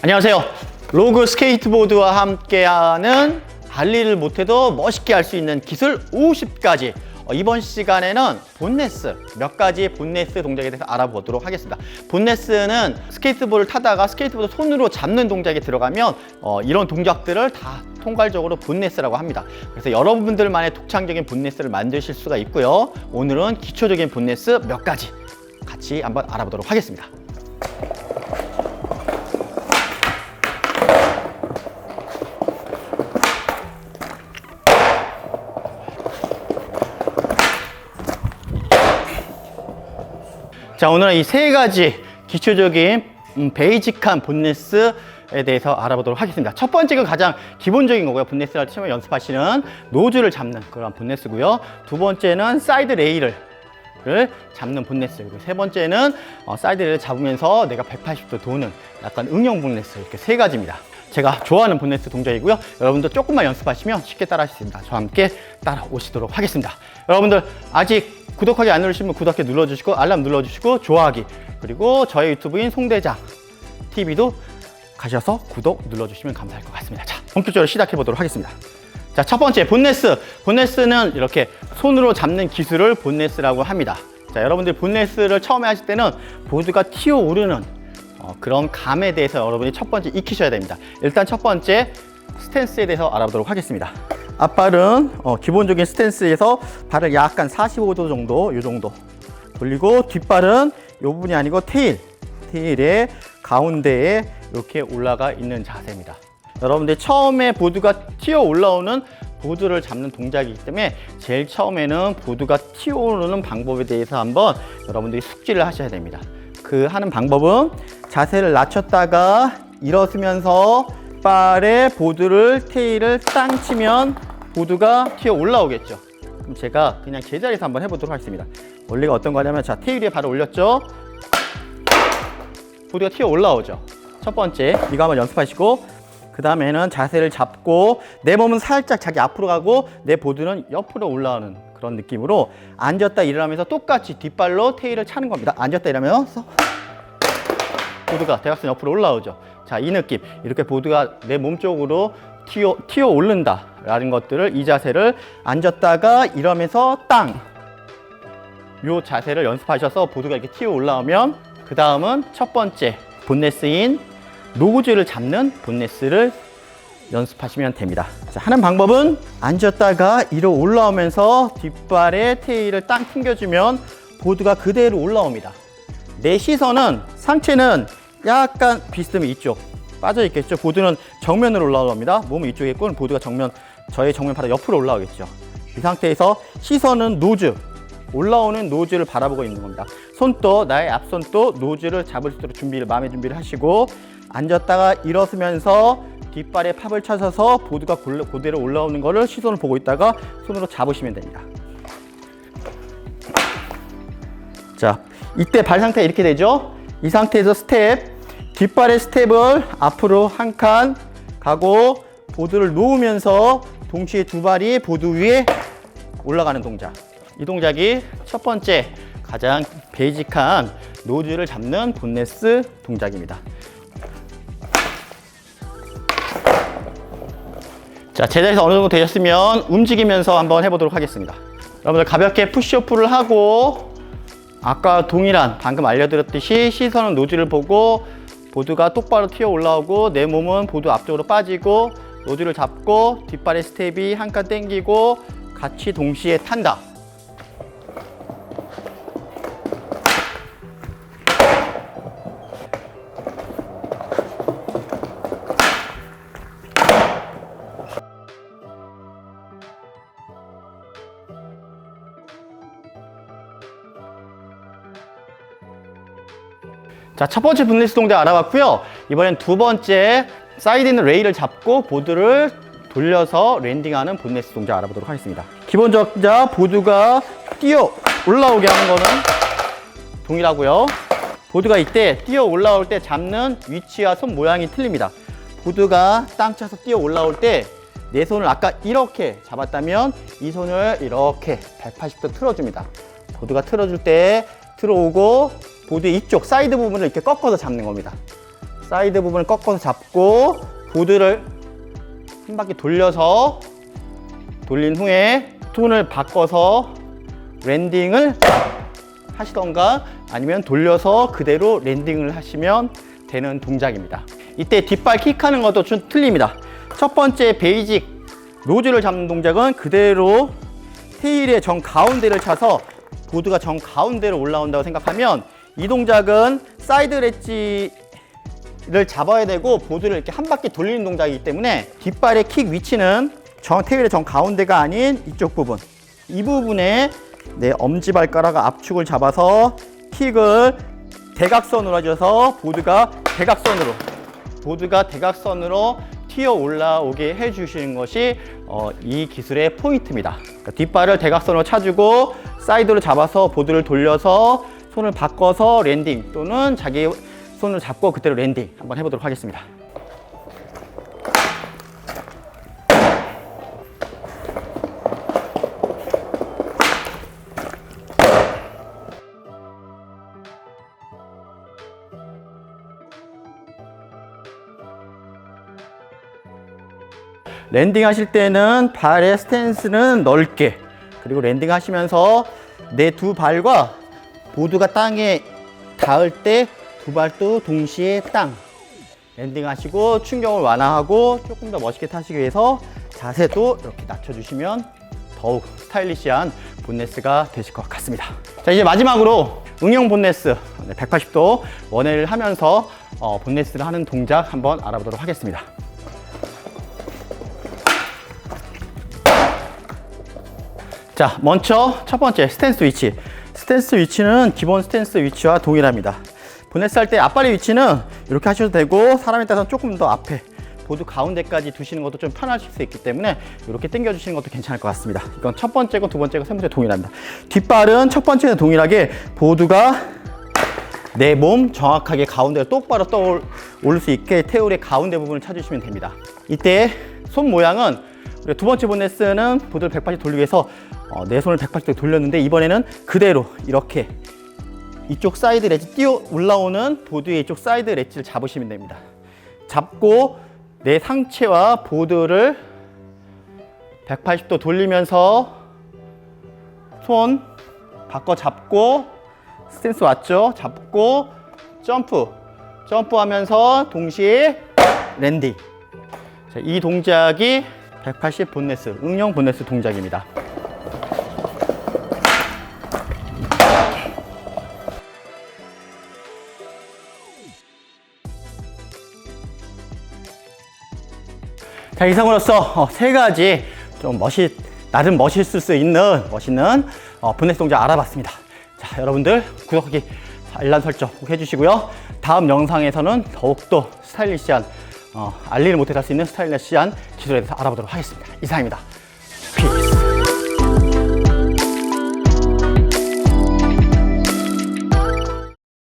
안녕하세요. 로그 스케이트보드와 함께하는 달리를 못해도 멋있게 할 수 있는 기술 50가지. 어, 이번 시간에는 본네스 몇 가지 본네스 동작에 대해서 알아보도록 하겠습니다. 본네스는 스케이트보드를 타다가 스케이트보드 손으로 잡는 동작에 들어가면 어, 이런 동작들을 다 통괄적으로 본네스라고 합니다. 그래서 여러분들만의 독창적인 본네스를 만드실 수가 있고요. 오늘은 기초적인 본네스 몇 가지 같이 한번 알아보도록 하겠습니다. 자, 오늘은 이 세 가지 기초적인 음, 베이직한 본네스에 대해서 알아보도록 하겠습니다. 첫 번째가 가장 기본적인 거고요. 본네스를 처음에 연습하시는 노즈를 잡는 그런 본네스고요. 두 번째는 사이드 레일을 를 잡는 본네스 그리고 세 번째는 어, 사이드 레일을 잡으면서 내가 180도 도는 약간 응용 본네스 이렇게 세 가지입니다. 제가 좋아하는 본네스 동작이고요. 여러분들 조금만 연습하시면 쉽게 따라 하실 수 있습니다. 저와 함께 따라오시도록 하겠습니다. 여러분들 아직 구독하기 안 누르시면 구독하기 눌러주시고 알람 눌러주시고 좋아하기 그리고 저의 유튜브인 송대장 TV도 가셔서 구독 눌러주시면 감사할 것 같습니다. 자, 본격적으로 시작해 보도록 하겠습니다. 자, 첫 번째 본네스. 본네스는 이렇게 손으로 잡는 기술을 본네스라고 합니다. 자, 여러분들 본네스를 처음에 하실 때는 보드가 튀어 오르는 어, 그런 감에 대해서 여러분이 첫 번째 익히셔야 됩니다. 일단 첫 번째 스탠스에 대해서 알아보도록 하겠습니다. 앞발은 어, 기본적인 스탠스에서 발을 약간 45도 정도, 이 정도 돌리고 뒷발은 이 부분이 아니고 테일, 테일의 가운데에 이렇게 올라가 있는 자세입니다. 여러분들 처음에 보드가 튀어 올라오는 보드를 잡는 동작이기 때문에 제일 처음에는 보드가 튀어 오르는 방법에 대해서 한번 여러분들이 숙지를 하셔야 됩니다. 그 하는 방법은 자세를 낮췄다가 일어서면서 발에 보드를 테일을 땅 치면 보드가 튀어 올라오겠죠. 그럼 제가 그냥 제자리에서 한번 해보도록 하겠습니다. 원리가 어떤 거냐면 자 테일 위에 발을 올렸죠. 보드가 튀어 올라오죠. 첫 번째 이거 한번 연습하시고 그 다음에는 자세를 잡고 내 몸은 살짝 자기 앞으로 가고 내 보드는 옆으로 올라오는 그런 느낌으로 앉았다 일어나면서 똑같이 뒷발로 테일을 차는 겁니다. 앉았다 일어나면서 보드가 대각선 옆으로 올라오죠. 자, 이 느낌. 이렇게 보드가 내 몸 쪽으로 튀어, 튀어 오른다 라는 것들을 이 자세를 앉았다가 이러면서 땅. 요 자세를 연습하셔서 보드가 이렇게 튀어 올라오면 그 다음은 첫 번째 본네스인 노즈를 잡는 본네스를 연습하시면 됩니다. 자, 하는 방법은 앉았다가 이로 올라오면서 뒷발에 테일을 땅 튕겨주면 보드가 그대로 올라옵니다. 내 시선은 상체는 약간 비스듬히 이쪽 빠져 있겠죠. 보드는 정면으로 올라옵니다. 몸은 이쪽에 있고 보드가 정면 저의 정면 바로 옆으로 올라오겠죠. 이 상태에서 시선은 노즈 올라오는 노즈를 바라보고 있는 겁니다. 손도 나의 앞손도 노즈를 잡을 수 있도록 준비를 마음의 준비를 하시고 앉았다가 일어서면서 뒷발에 팝을 찾아서 보드가 골- 그대로 올라오는 것을 시선을 보고 있다가 손으로 잡으시면 됩니다. 자, 이때 발 상태 이렇게 되죠? 이 상태에서 스텝, 뒷발의 스텝을 앞으로 한 칸 가고 보드를 놓으면서 동시에 두 발이 보드 위에 올라가는 동작. 이 동작이 첫 번째 가장 베이직한 노즈를 잡는 본네스 동작입니다. 자, 제자리에서 어느 정도 되셨으면 움직이면서 한번 해보도록 하겠습니다. 여러분들 가볍게 푸시오프를 하고 아까 동일한 방금 알려드렸듯이 시선은 노즈를 보고 보드가 똑바로 튀어 올라오고 내 몸은 보드 앞쪽으로 빠지고 노즈를 잡고 뒷발의 스텝이 한칸 당기고 같이 동시에 탄다. 자, 첫 번째 분리스 동작 알아봤고요. 이번엔 두 번째 사이드 있는 레일을 잡고 보드를 돌려서 랜딩하는 본네스 동작 알아보도록 하겠습니다. 기본 동작 보드가 뛰어 올라오게 하는 거는 동일하고요. 보드가 이때 뛰어 올라올 때 잡는 위치와 손 모양이 틀립니다. 보드가 땅 차서 뛰어 올라올 때 내 손을 아까 이렇게 잡았다면 이 손을 이렇게 180도 틀어줍니다. 보드가 틀어줄 때 들어오고 보드 이쪽 사이드 부분을 이렇게 꺾어서 잡는 겁니다. 사이드 부분을 꺾어서 잡고 보드를 한 바퀴 돌려서 돌린 후에 톤을 바꿔서 랜딩을 하시던가 아니면 돌려서 그대로 랜딩을 하시면 되는 동작입니다. 이때 뒷발 킥하는 것도 좀 틀립니다. 첫 번째 베이직 로즈를 잡는 동작은 그대로 테일의 정 가운데를 차서 보드가 정 가운데로 올라온다고 생각하면 이 동작은 사이드 렛지 를 잡아야 되고 보드를 이렇게 한 바퀴 돌리는 동작이기 때문에 뒷발의 킥 위치는 정 테일의 정 가운데가 아닌 이쪽 부분 이 부분에 내 엄지발가락 압축을 잡아서 킥을 대각선으로 해줘서 보드가 대각선으로 보드가 대각선으로 튀어 올라오게 해주시는 것이 어, 이 기술의 포인트입니다. 그러니까 뒷발을 대각선으로 차주고 사이드로 잡아서 보드를 돌려서 손을 바꿔서 랜딩 또는 자기 손을 잡고 그대로 랜딩 한번 해보도록 하겠습니다. 랜딩 하실 때는 발의 스탠스는 넓게 그리고 랜딩 하시면서 내 두 발과 보드가 땅에 닿을 때 두 발도 동시에 땅 랜딩 하시고 충격을 완화하고 조금 더 멋있게 타시기 위해서 자세도 이렇게 낮춰주시면 더욱 스타일리시한 본네스가 되실 것 같습니다. 자 이제 마지막으로 응용 본네스 180도 원회를 하면서 어, 본네스를 하는 동작 한번 알아보도록 하겠습니다. 자, 먼저 첫 번째 스탠스 위치. 스탠스 위치는 기본 스탠스 위치와 동일합니다. 보네스 할 때 앞발의 위치는 이렇게 하셔도 되고 사람에 따라서 조금 더 앞에 보드 가운데까지 두시는 것도 좀 편하실 수 있기 때문에 이렇게 당겨 주시는 것도 괜찮을 것 같습니다. 이건 첫 번째고 두 번째고 세 번째 동일합니다. 뒷발은 첫 번째는 동일하게 보드가 내 몸 정확하게 가운데로 똑바로 떠올 수 있게 테울의 가운데 부분을 찾으시면 됩니다. 이때 손 모양은 두 번째 본네스는 보드를 180 돌리기 위해서 어, 내 손을 180도 돌렸는데 이번에는 그대로 이렇게 이쪽 사이드 렛지 뛰어 올라오는 보드의 이쪽 사이드 렛지를 잡으시면 됩니다. 잡고 내 상체와 보드를 180도 돌리면서 손 바꿔 잡고 스탠스 왔죠? 잡고 점프 점프하면서 동시에 랜딩 자, 이 동작이 180 본네스 응용 본네스 동작입니다. 자 이상으로써 어, 세 가지 좀 멋있 나름 멋있을 수 있는 멋있는 어, 본네스 동작 알아봤습니다. 자 여러분들 구독하기 알람 설정 꼭 해주시고요. 다음 영상에서는 더욱더 스타일리시한 어, 알리를 못해 할수 있는 스타일리시한 기술에 대해서 알아보도록 하겠습니다. 이상입니다.